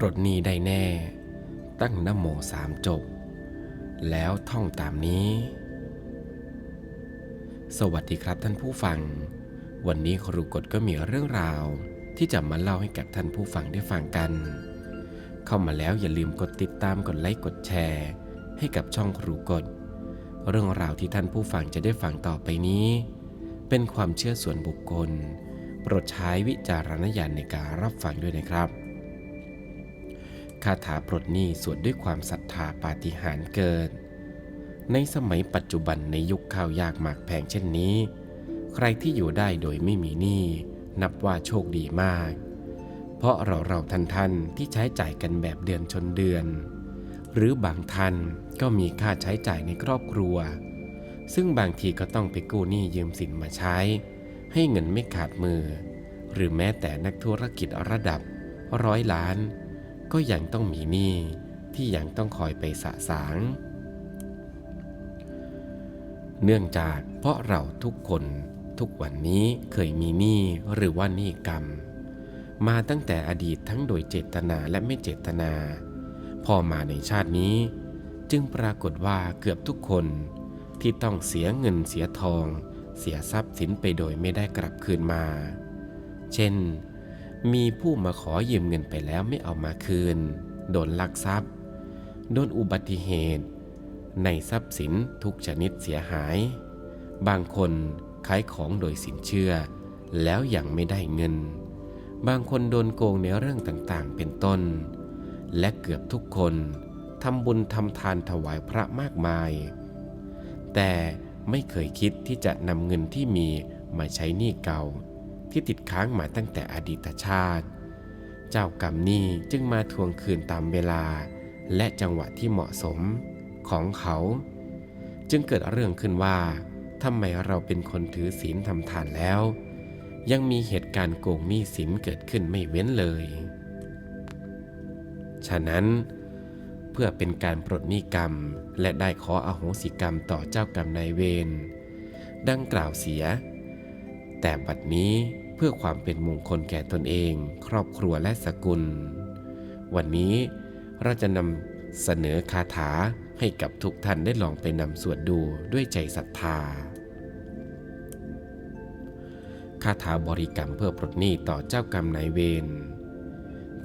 ปลดหนี้ได้แน่ ตั้งนโมสามจบ แล้วท่องตามนี้ สวัสดีครับท่านผู้ฟัง วันนี้ครูกฎก็มีเรื่องราว ที่จะมาเล่าให้กับท่านผู้ฟังได้ฟังกัน เข้ามาแล้วอย่าลืมกดติดตามกดไลค์กดแชร์ ให้กับช่องครูกฎเรื่องราวที่ท่านผู้ฟังจะได้ฟังต่อไปนี้ เป็นความเชื่อส่วนบุคคล โปรดใช้วิจารณญาณในการรับฟังด้วยนะครับ คาถาปลดหนี้สวดด้วยความศรัทธาปาฏิหาริย์เกิดในสมัยปัจจุบันในยุคข้าวยากหมากแพงเช่นนี้ ใครที่อยู่ได้โดยไม่มีหนี้นับว่าโชคดีมาก เพราะเราเราท่านท่านที่ใช้จ่ายกันแบบเดือนชนเดือน หรือบางท่านก็มีค่าใช้จ่ายในครอบครัว ซึ่งบางทีก็ต้องไปกู้หนี้ยืมสินมาใช้ ให้เงินไม่ขาดมือ หรือแม้แต่นักธุรกิจระดับร้อยล้าน ก็ยังต้องมีหนี้ที่ยังต้องคอยไปสะสาง เนื่องจากเพราะเราทุกคนทุกวันนี้เคยมีหนี้หรือว่าหนี้กรรม มาตั้งแต่อดีตทั้งโดยเจตนาและไม่เจตนา พอมาในชาตินี้ จึงปรากฏว่าเกือบทุกคนที่ต้องเสียเงินเสียทอง เสียทรัพย์สินไปโดยไม่ได้กลับคืนมา เช่น มีผู้มาขอยืมเงินไปแล้วไม่เอามาคืน โดนลักทรัพย์ โดนอุบัติเหตุ ในทรัพย์สินทุกชนิดเสียหาย บางคนขายของโดยสินเชื่อ แล้วยังไม่ได้เงิน บางคนโดนโกงในเรื่องต่างๆ เป็นต้น และเกือบทุกคนทำบุญทำทานถวายพระมากมาย แต่ไม่เคยคิดที่จะนำเงินที่มีมาใช้หนี้เก่า ที่ติดค้างมาตั้งแต่อดีตชาติ เจ้ากรรมนี้จึงมาทวงคืนตามเวลา และจังหวะที่เหมาะสมของเขา จึงเกิดเรื่องขึ้นว่าทำไมเราเป็นคนถือศีลทำทานแล้ว ยังมีเหตุการณ์โกงหนี้สินเกิดขึ้นไม่เว้นเลย ฉะนั้น เพื่อเป็นการปลดหนี้กรรม และได้ขออโหสิกรรมต่อเจ้ากรรมนายเวรดังกล่าวเสีย แต่บัดนี้ เพื่อความเป็นมงคลแก่ตนเอง ครอบครัวและสกุล วันนี้เราจะนำเสนอคาถาให้กับทุกท่านได้ลองไปนำสวดดูด้วยใจศรัทธา คาถาบริกรรมเพื่อปลดหนี้ต่อเจ้ากรรมนายเวร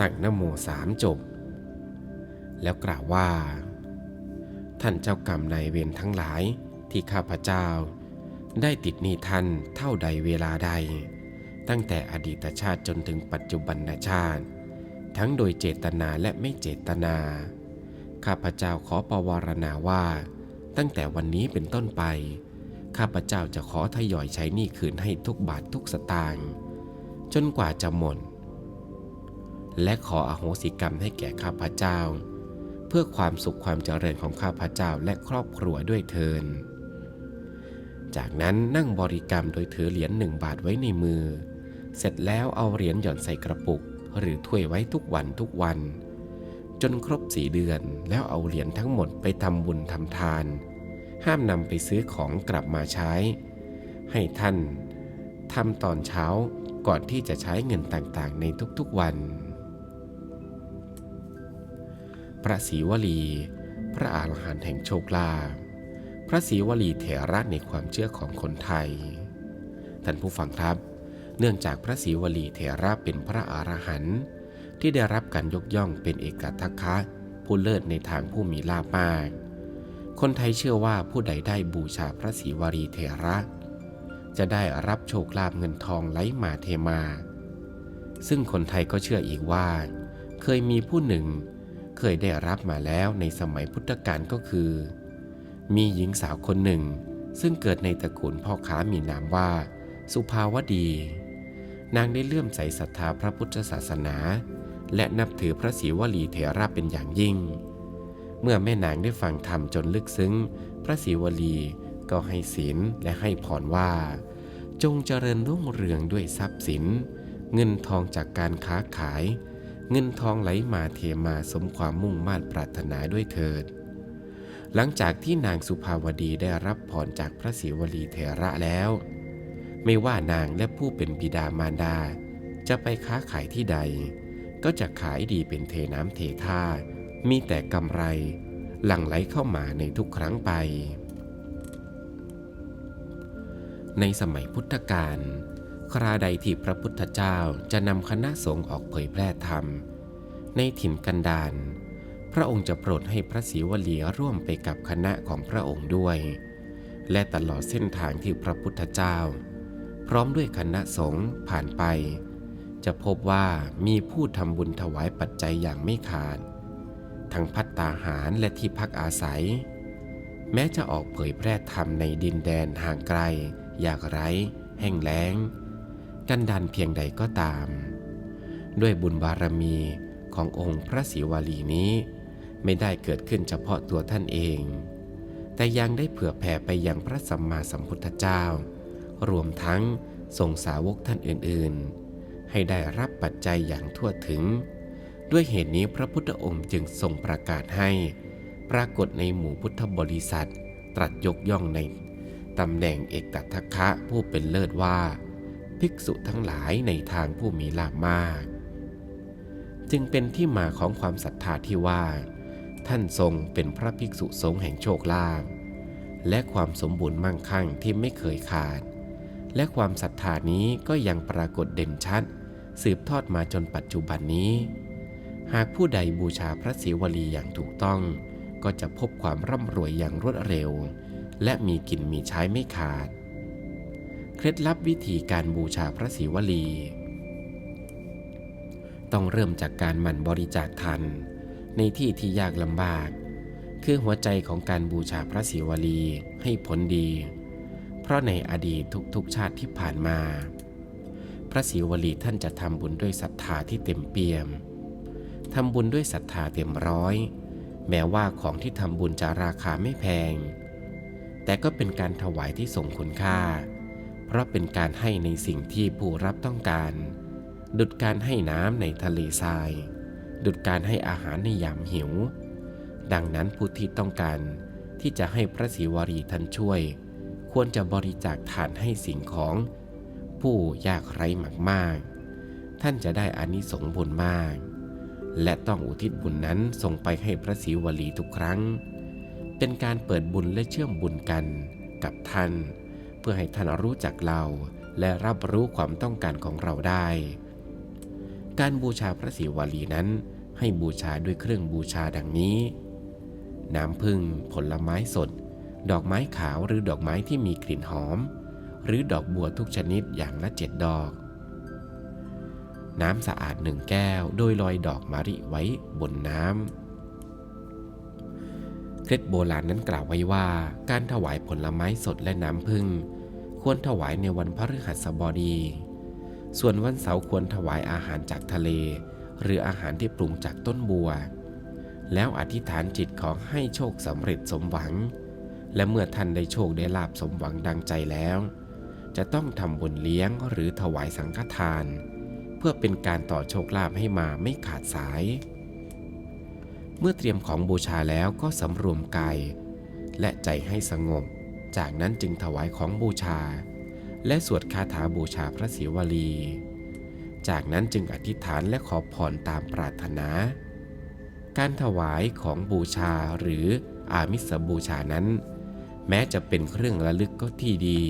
ตั้งนโมสามจบ แล้วกล่าวว่า ท่านเจ้ากรรมนายเวรทั้งหลายที่ข้าพเจ้า ได้ติดหนี้ท่านเท่าใดเวลาใด ตั้งแต่อดีตชาติจนถึงปัจจุบันชาติ ทั้งโดยเจตนาและไม่เจตนา ข้าพเจ้าขอประวารณาว่า ตั้งแต่วันนี้เป็นต้นไป ข้าพเจ้าจะขอทยอยใช้หนี้คืนให้ทุกบาททุกสตางค์จนกว่าจะหมด และขออโหสิกรรมให้แก่ข้าพเจ้า เพื่อความสุขความเจริญของข้าพเจ้าและครอบครัวด้วยเทิน จากนั้นนั่งบริกรรมโดยถือเหรียญหนึ่งบาทไว้ในมือ เสร็จแล้วเอาเหรียญหย่อนใส่กระปุก หรือถ้วยไว้ทุกวันทุกวัน จนครบสี่เดือนแล้วเอาเหรียญทั้งหมดไปทำบุญทำทาน ห้ามนำไปซื้อของกลับมาใช้ ให้ท่านทำตอนเช้าก่อนที่จะใช้เงินต่างๆ ในทุกๆวัน พระศรีวลี พระอาหารหันต์แห่งโชคลาภ พระศรีวลีเถระในความเชื่อของคนไทย ท่านผู้ฟังครับ เนื่องจากพระศรีวลีเถระเป็นพระอรหันต์ที่ได้รับการยกย่องเป็นเอกทัคคะผู้เลิศในทางผู้มีลาภมาก คนไทยเชื่อว่าผู้ใดได้บูชาพระศรีวลีเถระ จะได้รับโชคลาภเงินทองไหลมาเทมา ซึ่งคนไทยก็เชื่ออีกว่า เคยมีผู้หนึ่ง เคยได้รับมาแล้วในสมัยพุทธกาลก็คือ มีหญิงสาวคนหนึ่ง ซึ่งเกิดในตระกูลพ่อค้ามีนามว่า สุภาวดี นางได้เลื่อมใสศรัทธาพระพุทธศาสนา และนับถือพระศรีวลีเถระเป็นอย่างยิ่ง เมื่อแม่นางได้ฟังธรรมจนลึกซึ้ง พระศรีวลีก็ให้ศีลและให้พรว่า จงเจริญรุ่งเรืองด้วยทรัพย์สิน เงินทองจากการค้าขาย เงินทองไหลมาเทมาสมความมุ่งมั่นปรารถนาด้วยเถิด หลังจากที่นางสุภาวดีได้รับพรจากพระศิวลีเถระแล้ว ไม่ว่านางและผู้เป็นบิดามารดา จะไปค้าขายที่ใด ก็จะขายดีเป็นเทน้ำเทท่า มีแต่กำไรหลั่งไหลเข้ามาในทุกครั้งไป ในสมัยพุทธกาลคราใดที่พระพุทธเจ้าจะนำคณะสงฆ์ออกเผยแพร่ธรรม ในถิ่นกันดาร พระองค์จะโปรดให้พระศรีวลีร่วมไปกับคณะของพระองค์ด้วย และตลอดเส้นทางที่พระพุทธเจ้า พร้อมด้วยคณะสงฆ์ผ่านไป จะพบว่ามีผู้ทำบุญถวายปัจจัยอย่างไม่ขาด ทั้งพัตตาหารและที่พักอาศัย แม้จะออกเผยแพร่ธรรมในดินแดนห่างไกล อยากไร้ แห้งแล้ง กันดานเพียงใดก็ตาม ด้วยบุญบารมีขององค์พระศิวลีนี้ ไม่ได้เกิดขึ้นเฉพาะตัวท่านเอง แต่ยังได้เผื่อแผ่ไปยังพระสัมมาสัมพุทธเจ้า รวมทั้งทรงสาวกท่านอื่นๆ ให้ได้รับปัจจัยอย่างทั่วถึง ด้วยเหตุนี้พระพุทธองค์จึงทรงประกาศให้ ปรากฏในหมู่พุทธบริษัท ตรัสยกย่องในตำแหน่งเอกตัทคะผู้เป็นเลิศว่า ภิกษุทั้งหลายในทางผู้มีลาภมาก จึงเป็นที่มาของความศรัทธาที่ว่า ท่านทรงเป็นพระภิกษุสงฆ์แห่งโชคลาภและความสมบูรณ์มั่งคั่งที่ไม่เคยขาด และความศรัทธานี้ก็ยังปรากฏเด่นชัด สืบทอดมาจนปัจจุบันนี้ หากผู้ใดบูชาพระศิวลีอย่างถูกต้อง ก็จะพบความร่ำรวยอย่างรวดเร็ว และมีกินมีใช้ไม่ขาด เคล็ดลับวิธีการบูชาพระศิวลี ต้องเริ่มจากการหมั่นบริจาคทัน ในที่ที่ยากลำบาก คือหัวใจของการบูชาพระศิวลีให้ผลดี เพราะในอดีตทุกๆชาติที่ผ่านมา พระศิวลีท่านจะทำบุญด้วยศรัทธาที่เต็มเปี่ยมทำบุญด้วยศรัทธาเต็มร้อย แม้ว่าของที่ทำบุญจะราคาไม่แพง แต่ก็เป็นการถวายที่ส่งคุณค่า เพราะเป็นการให้ในสิ่งที่ผู้รับต้องการ ดุดการให้น้ำในทะเลทราย ดุดการให้อาหารในยามหิว ดังนั้นผู้ที่ต้องการที่จะให้พระศิวลีท่านช่วย ควรจะบริจาคทานให้สิ่งของ ผู้ยากไร้มากๆ ท่านจะได้อานิสงส์บุญมาก และต้องอุทิศบุญนั้นส่งไปให้พระศิวลีทุกครั้ง เป็นการเปิดบุญและเชื่อมบุญกันกับท่าน เพื่อให้ท่านรู้จักเราและรับรู้ความต้องการของเราได้ การบูชาพระศิวลีนั้น ให้บูชาด้วยเครื่องบูชาดังนี้ น้ำผึ้งผลไม้สด ดอกไม้ขาวหรือดอกไม้ที่มีกลิ่นหอม หรือดอกบัวทุกชนิดอย่างละเจ็ดดอก น้ำสะอาดหนึ่งแก้วโดยลอยดอกมะริไว้บนน้ำเคล็ดโบราณนั้นกล่าวไว้ว่า การถวายผลไม้สดและน้ำผึ้งควรถวายในวันพฤหัสบดี ส่วนวันเสาร์ควรถวายอาหารจากทะเล หรืออาหารที่ปรุงจากต้นบัว แล้วอธิษฐานจิตขอให้โชคสำเร็จสมหวัง และเมื่อท่านได้โชคได้ลาบสมหวังดังใจแล้ว จะต้องทำบุญเลี้ยงหรือถวายสังฆทาน เพื่อเป็นการต่อโชคลาภให้มาไม่ขาดสาย เมื่อเตรียมของบูชาแล้วก็สำรวมกายและใจให้สงบ จากนั้นจึงถวายของบูชา และสวดคาถาบูชาพระศิวลี จากนั้นจึงอธิษฐานและขอพรตามปรารถนา การถวายของบูชาหรืออามิสบูชานั้น แม้จะเป็นเครื่องระลึกก็ที่ดี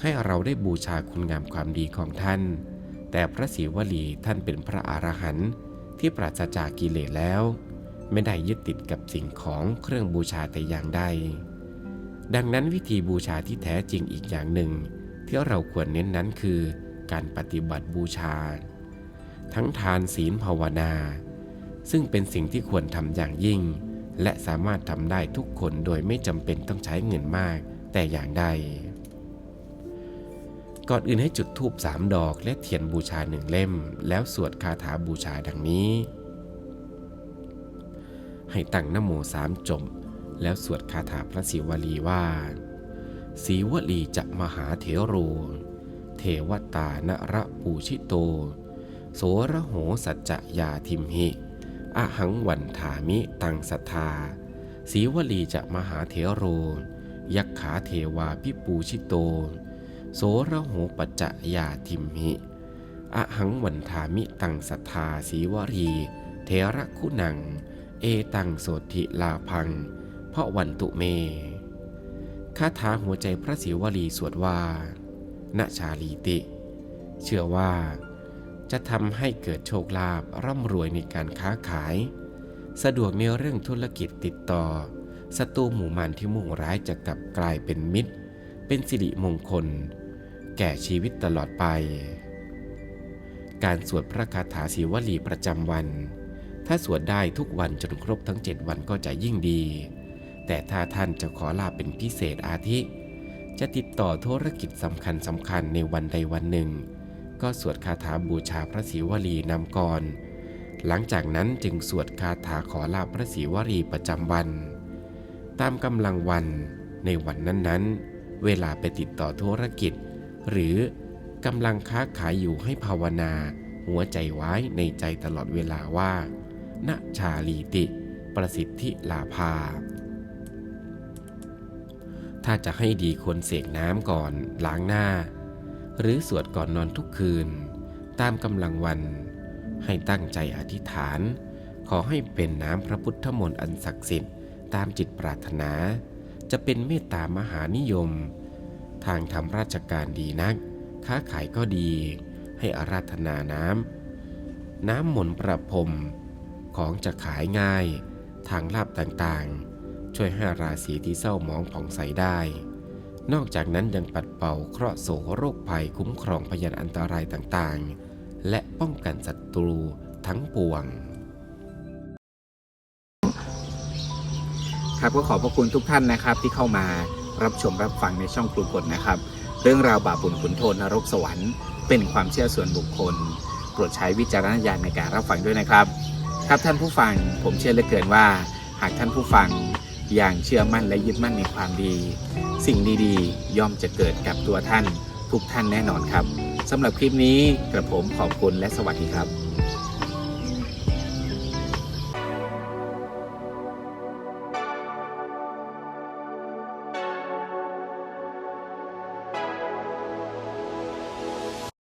ให้เราได้บูชาคุณงามความดีของท่าน แต่พระศิวลีท่านเป็นพระอรหันต์ที่ปราศจากกิเลสแล้ว ไม่ได้ยึดติดกับสิ่งของเครื่องบูชาแต่อย่างใดดังนั้นวิธีบูชาที่แท้จริงอีกอย่างหนึ่ง ที่เราควรเน้นนั้นคือการปฏิบัติบูชา ทั้งทานศีลภาวนา ซึ่งเป็นสิ่งที่ควรทำอย่างยิ่ง และสามารถทำได้ทุกคนโดยไม่จำเป็นต้องใช้เงินมากแต่อย่างใด ก่อนอื่นให้จุดธูปสามดอกและเทียนบูชาหนึ่งเล่ม แล้วสวดคาถาบูชาดังนี้ ให้ตั้งนโมสามจบแล้วสวดคาถาพระศิวลีว่า สีวลีจะมหาเถโร เทวตานระปูชิโต โสระโหสัจจะยาทิมหิ อหังวันถามิตังสัทธา สีวลีจะมหาเถโร ยักขาเทวาพิปูชิโต โสระโหปัจจะยาทิมหิ อหังวันทามิตังสัทธาสีวรีเทระคุณัง เอตังโสติลาพัง เพราะวันตุเม คาถาหัวใจพระศิวลีสวดว่าณชาลีติ เชื่อว่า จะทำให้เกิดโชคลาภร่ำรวยในการค้าขาย สะดวกในเรื่องธุรกิจติดต่อศัตรูหมู่มันที่มุ่งร้ายจะกลับกลายเป็นมิตร เป็นสิริมงคล แก่ชีวิตตลอดไป การสวดพระคาถาศิวลีประจำวัน ถ้าสวดได้ทุกวันจนครบทั้ง 7 วันก็จะยิ่งดี แต่ถ้าท่านจะขอลาเป็นพิเศษอาทิ จะติดต่อธุรกิจสำคัญสำคัญในวันใดวันหนึ่ง ก็สวดคาถาบูชาพระศิวลีนำก่อน หลังจากนั้นจึงสวดคาถาขอลาพระศิวลีประจำวัน ตามกำลังวันในวันนั้นๆ เวลาไปติดต่อธุรกิจ หรือกำลังค้าขายอยู่ให้ภาวนา หัวใจไว้ในใจตลอดเวลาว่าณชาลีติ ประสิทธิลาภา ถ้าจะให้ดีควรเสกน้ำก่อนล้างหน้า หรือสวดก่อนนอนทุกคืน ตามกำลังวัน ให้ตั้งใจอธิษฐาน ขอให้เป็นน้ำพระพุทธมนต์อันศักดิ์สิทธิ์ตามจิตปรารถนา จะเป็นเมตตามหานิยม ทางทำราชการดีนัก ค้าขายก็ดี ให้อาราธนาน้ำ น้ำมนต์ประพรมของจะขายง่าย ทางลาบต่างๆ ช่วยให้ราศีที่เศร้าหมองผ่องใสได้ นอกจากนั้นยังปัดเป่าเคราะห์โศกโรคภัยคุ้มครองพยานอันตรายต่างๆ และป้องกันศัตรูทั้งปวง ครับก็ขอบพระคุณทุกท่านนะครับที่เข้ามารับชมรับฟังในช่องครูกฎนะครับ เรื่องราวบาปบุญขุนโทษนรกสวรรค์เป็นความเชื่อส่วนบุคคลโปรดใช้วิจารณญาณในการรับฟังด้วยนะครับ ครับท่านผู้ฟังผมเชื่อเหลือเกินว่า หากท่านผู้ฟัง อย่างเชื่อมั่นและยึดมั่นในความดี สิ่งดีๆ ย่อมจะเกิดกับตัวท่านทุกท่านแน่นอนครับสำหรับคลิปนี้กระผมขอบคุณและสวัสดีครับ